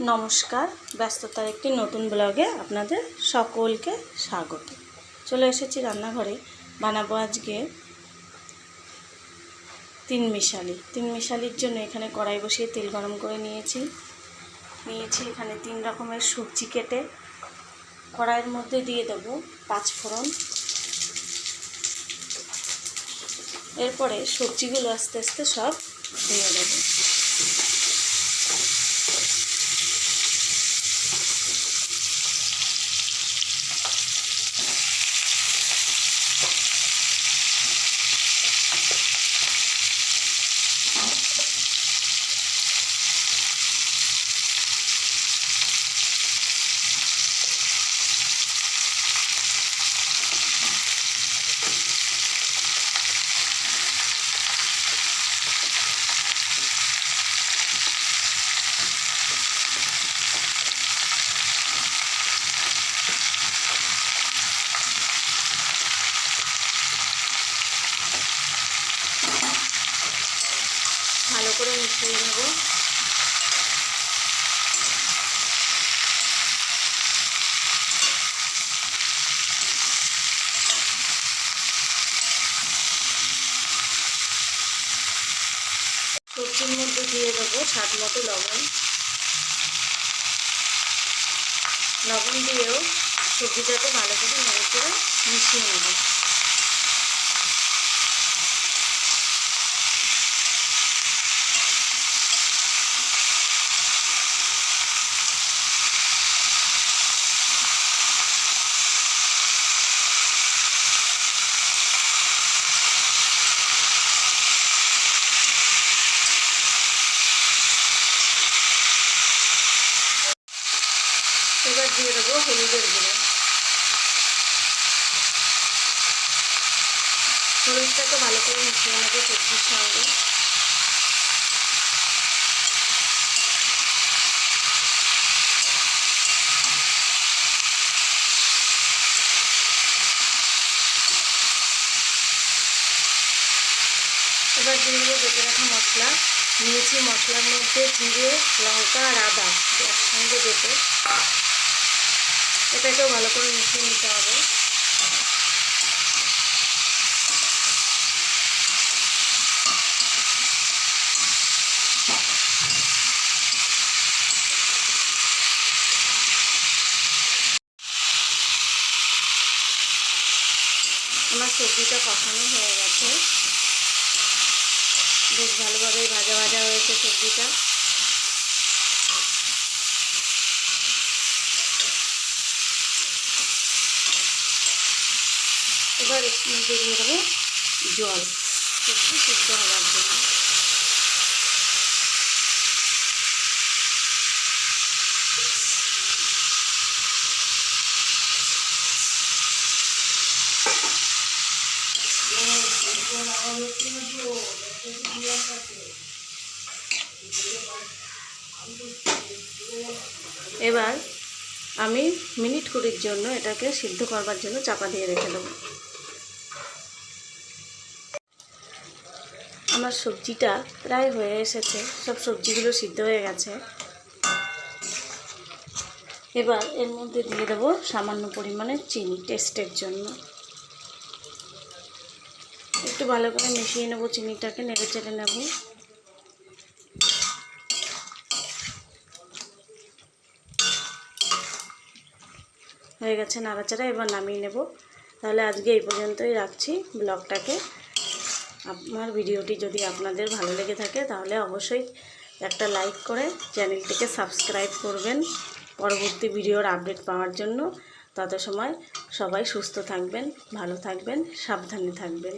নমস্কার, ব্যস্ততার একটি নতুন ব্লগে আপনাদের সকলকে স্বাগত। চলে এসেছি রান্নাঘরে, বানাবো আজকে তিন মিশালি। তিন মিশালির জন্য এখানে কড়াই বসিয়ে তেল গরম করে নিয়েছি। নিয়েছি এখানে তিন রকমের সবজি কেটে। কড়াইয়ের মধ্যে দিয়ে দেবো পাঁচ ফোড়ন। এরপরে সবজিগুলো আস্তে আস্তে সব দিয়ে দেবো। করে মিশিয়ে নেব। সবজির মধ্যে দিয়ে দেবো স্বাদ মতো লবণ। লবণ দিয়েও সবজিটাকে ভালো করে নেড়ে করে মিশিয়ে নেব এবার দিয়ে দেবো হলুদের গুঁড়ো হলুদটাকে ভালো করে মিশিয়ে নেব সবজির সঙ্গে। এবার দিয়ে দেবো বেটে রাখা মশলা। নিয়েছি মশলার মধ্যে জিরে, লঙ্কা আর আদা একসঙ্গে বেটে। এটাকেও ভালো করে মিশিয়ে নিতে হবে। আমার সবজিটা কষানো হয়ে গেছে। বেশ ভালোভাবে ভাজা ভাজা হয়েছে সবজিটা। এবার একটু দিয়ে দেবো জল। সবজি সিদ্ধ হওয়ার জন্য এবার আমি মিনিট কুড়ির জন্য এটাকে সিদ্ধ করবার জন্য চাপা দিয়ে রেখে দেবো। আমার সবজিটা প্রায় হয়ে এসেছে। সব সবজিগুলো সিদ্ধ হয়ে গেছে। এবার এর মধ্যে দিয়ে দেবো সামান্য পরিমাণে চিনি টেস্টের জন্য। একটু ভালো করে মিশিয়ে নেব চিনিটাকে, নেড়ে চেড়ে নেব। হয়ে গেছে নাড়াচাড়া, এবার নামিয়ে নেব। তাহলে আজকে এই পর্যন্তই রাখছি ব্লগটাকে। আমার ভিডিওটি যদি আপনাদের ভালো লেগে থাকে, তাহলে অবশ্যই একটা লাইক করে চ্যানেলটিকে সাবস্ক্রাইব করবেন পরবর্তী ভিডিওর আপডেট পাওয়ার জন্য। তত সময় সবাই সুস্থ থাকবেন, ভালো থাকবেন, সাবধানে থাকবেন।